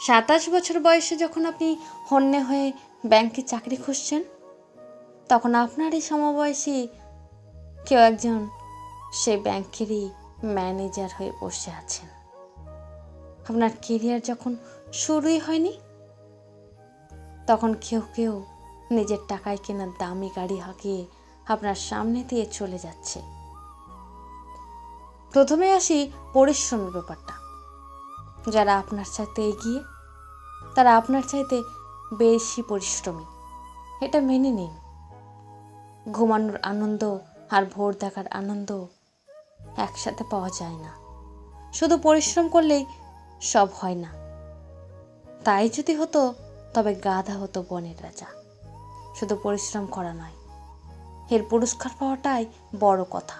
সাতাশ বছর বয়সে যখন আপনি হন্যে হয়ে ব্যাংকে চাকরি খুঁজছেন, তখন আপনার এই সমবয়সী কেউ একজন সেই ব্যাংকেরই ম্যানেজার হয়ে বসে আছেন। আপনার কেরিয়ার যখন শুরুই হয়নি, তখন কেউ কেউ নিজের টাকায় কেনা দামি গাড়ি হাঁকিয়ে আপনার সামনে দিয়ে চলে যাচ্ছে। প্রথমে আসি পরিশ্রমের ব্যাপারটা। যারা আপনার চাইতে এগিয়ে, তারা আপনার চাইতে বেশি পরিশ্রমী। এটা মেনে নিন। ঘুমানোর আনন্দ আর ভোর দেখার আনন্দ একসাথে পাওয়া যায় না। শুধু পরিশ্রম করলেই সব হয় না। তাই যদি হতো, তবে গাধা হতো বনের রাজা। শুধু পরিশ্রম করা নয়, এর পুরস্কার পাওয়াটাই বড় কথা।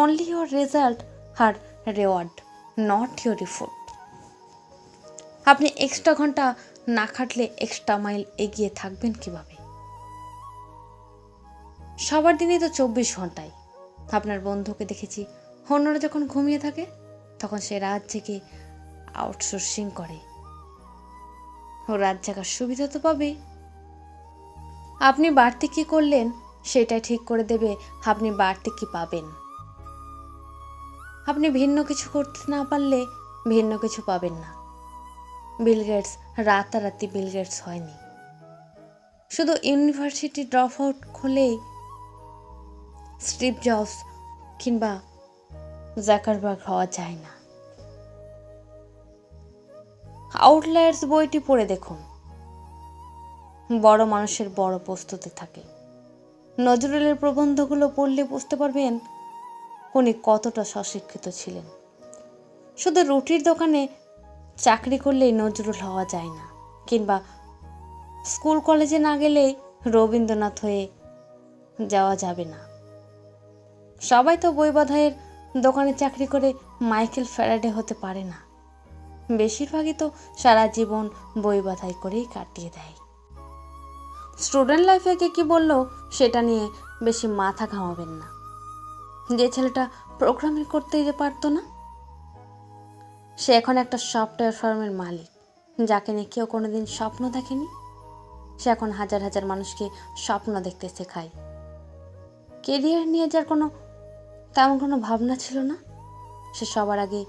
Only your result are reward not your effort আপনি এক্সট্রা ঘণ্টা না খাটলে এক্সট্রা মাইল এগিয়ে থাকবেন কীভাবে? সবার দিনই তো চব্বিশ ঘন্টায় আপনার বন্ধুকে দেখেছি, অন্যরা যখন ঘুমিয়ে থাকে, তখন সে রাত জেগে আউটসোর্সিং করে। ও রাত জাগার সুবিধা তো পাবে আপনি বাড়তি কি করলেন, সেটাই ঠিক করে দেবে, আপনি বাড়তি কি পাবেন। আপনি ভিন্ন কিছু করতে না পারলে ভিন্ন কিছু পাবেন না। বিল গেটস রাতারাতি বিল গেটস হয়নি। শুধু ইউনিভার্সিটি ড্রপ আউট হলেই স্টিভ জবস কিংবা জাকারবার্গ হওয়া যায় না। আউটলায়ার্স বইটি পড়ে দেখুন। বড় মানুষের বড় প্রস্তুতি থাকে। নজরুলের প্রবন্ধগুলো পড়লে বুঝতে পারবেন উনি কতটা স্বশিক্ষিত ছিলেন। শুধু রুটির দোকানে চাকরি করলেই নজরুল হওয়া যায় না। কিংবা স্কুল কলেজে না গেলেই রবীন্দ্রনাথ হয়ে যাওয়া যাবে না। সবাই তো বই বাধাইয়ের দোকানে চাকরি করে মাইকেল ফ্যারাডে হতে পারে না। বেশিরভাগই তো সারা জীবন বই বাধাই করেই কাটিয়ে দেয়। স্টুডেন্ট লাইফে কে কী বলল সেটা নিয়ে বেশি মাথা ঘামাবেন না। যে ছেলেটা প্রোগ্রামিং করতেই যে পারতো না। সে এখন একটা সফটওয়্যার ফার্মের মালিক, যাকে নিয়ে কেউ কোনোদিন স্বপ্ন দেখেনি। সে এখন হাজার হাজার মানুষকে স্বপ্ন দেখতে শেখায়। কেরিয়ার নিয়ে যার কোনো, তেমন কোনো ভাবনা ছিল না। সে সবার আগে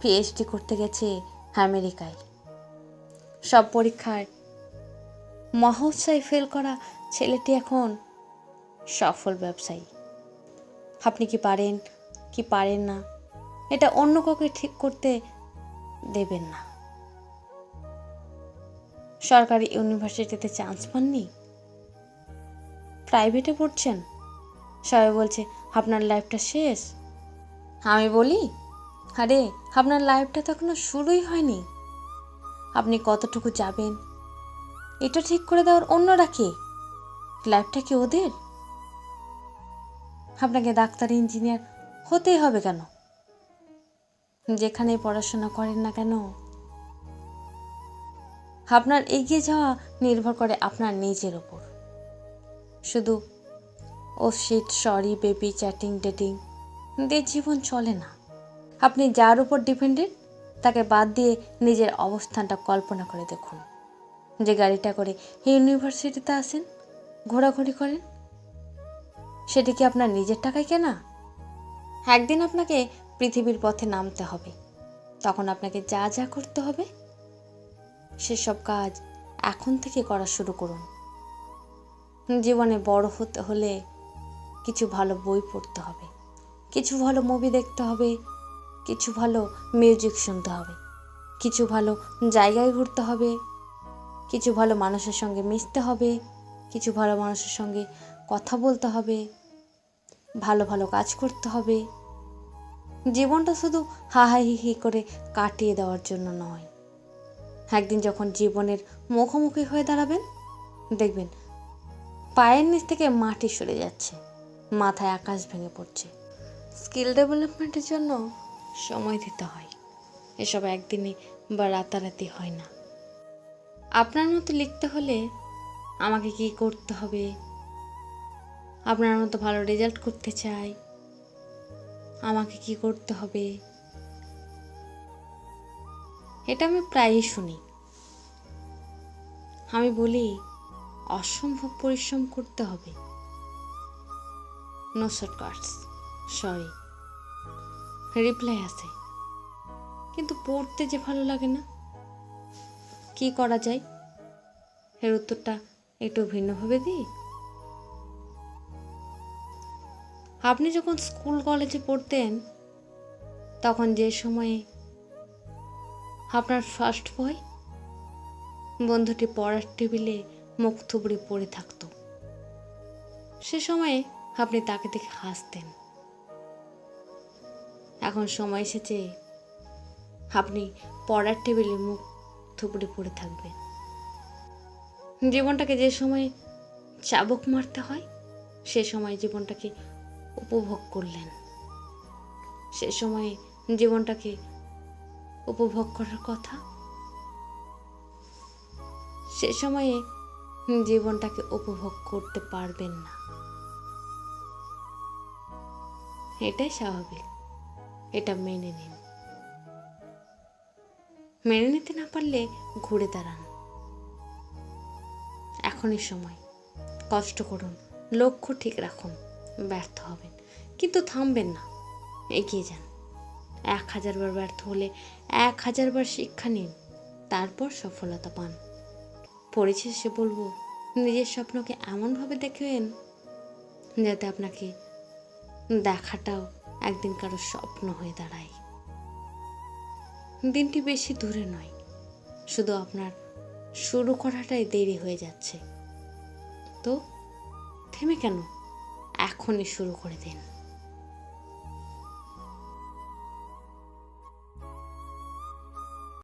পিএইচডি করতে গেছে আমেরিকায়। সব পরীক্ষায় মহোৎসায় ফেল করা ছেলেটি এখন সফল ব্যবসায়ী। আপনি কি পারেন কি পারেন না, এটা অন্য কাউকে ঠিক করতে দেবেন না। সরকারি ইউনিভার্সিটিতে চান্স পাননি? প্রাইভেটে পড়ছেন? সবাই বলছে, আপনার লাইফটা শেষ? আমি বলি, আরে, আপনার লাইফটা তো এখনও শুরুই হয়নি। আপনি কতটুকু যাবেন? এটা ঠিক করে দেওয়ার অন্যরা কে? লাইফটা কি ওদের? আপনাকে ডাক্তার, ইঞ্জিনিয়ার হতেই হবে কেন? যেখানে পড়াশোনা করেন না কেন? আপনার এগিয়ে যাওয়া নির্ভর করে আপনার নিজের ওপর শুধু ও shit sorry, baby, chatting, dating, দিয়ে জীবন চলে না। আপনি যার উপর ডিপেন্ডেন্ট, তাকে বাদ দিয়ে নিজের অবস্থানটা কল্পনা করে দেখুন। যে গাড়িটা করে ইউনিভার্সিটিতে আসেন, ঘোরাঘুরি করেন, সেটি কি আপনার নিজের টাকায় কেনা? একদিন আপনাকে পৃথিবীর পথে নামতে হবে। তখন আপনাকে যা যা করতে হবে, সেসব কাজ এখন থেকে করা শুরু করুন। জীবনে বড় হতে হলে কিছু ভালো বই পড়তে হবে, কিছু ভালো মুভি দেখতে হবে, কিছু ভালো মিউজিক শুনতে হবে, কিছু ভালো জায়গায় ঘুরতে হবে, কিছু ভালো মানুষের সঙ্গে মিশতে হবে, কিছু ভালো মানুষের সঙ্গে কথা বলতে হবে, ভালো ভালো কাজ করতে হবে। জীবনটা শুধু হাহা হি হি করে কাটিয়ে দেওয়ার জন্য নয়। একদিন যখন জীবনের মুখোমুখি হয়ে দাঁড়াবেন, দেখবেন পায়ের নিচ থেকে মাটি সরে যাচ্ছে, মাথায় আকাশ ভেঙে পড়ছে। স্কিল ডেভেলপমেন্টের জন্য সময় দিতে হয়। এসব একদিনে বা রাতারাতি হয় না। আপনার মতো লিখতে হলে আমাকে কি করতে হবে? আপনার মতো ভালো রেজাল্ট করতে চাই। আমাকে কি করতে হবে? এটা আমি প্রায়ই শুনি। আমি বলি, অসম্ভব পরিশ্রম করতে হবে। নো শর্টকাটস সরি রিপ্লাই আছে। কিন্তু পড়তে যে ভালো লাগে না? কি করা যায়? এর উত্তরটা একটু ভিন্নভাবে দিই? আপনি যখন স্কুল কলেজে পড়তেন, তখন যে সময়ে আপনার ফার্স্ট বয় বন্ধুটি পড়ার টেবিলে মুখ থুবড়ে পড়ে থাকতো, সে সময়ে আপনি তাকে দেখে হাসতেন। এখন সময় এসেছে, আপনি পড়ার টেবিলে মুখ থুবড়ে পড়ে থাকবেন। জীবনটাকে যে সময় চাবুক মারতে হয়, সে সময় জীবনটাকে উপভোগ করলেন। সে সময়ে জীবনটাকে উপভোগ করার কথা। সে সময়ে জীবনটাকে উপভোগ করতে পারবেন না। এটাই স্বাভাবিক। এটা মেনে নিন। মেনে নিতে না পারলে ঘুরে দাঁড়ান। এখনই সময়। কষ্ট করুন। লক্ষ্য ঠিক রাখুন। ব্যর্থ হবেন। কিন্তু থামবেন না। এগিয়ে যান। এক হাজারবার ব্যর্থ হলে এক হাজারবার শিক্ষা নিন। তারপর সফলতা পান। পরিশেষে বলব, নিজের স্বপ্নকে এমনভাবে দেখবেন যাতে আপনাকে দেখাটাও একদিন কারও স্বপ্ন হয়ে দাঁড়ায়। দিনটি বেশি দূরে নয়। শুধু আপনার শুরু করাটাই দেরি হয়ে যাচ্ছে। তো, থেমে কেন? এখনই শুরু করে দিন।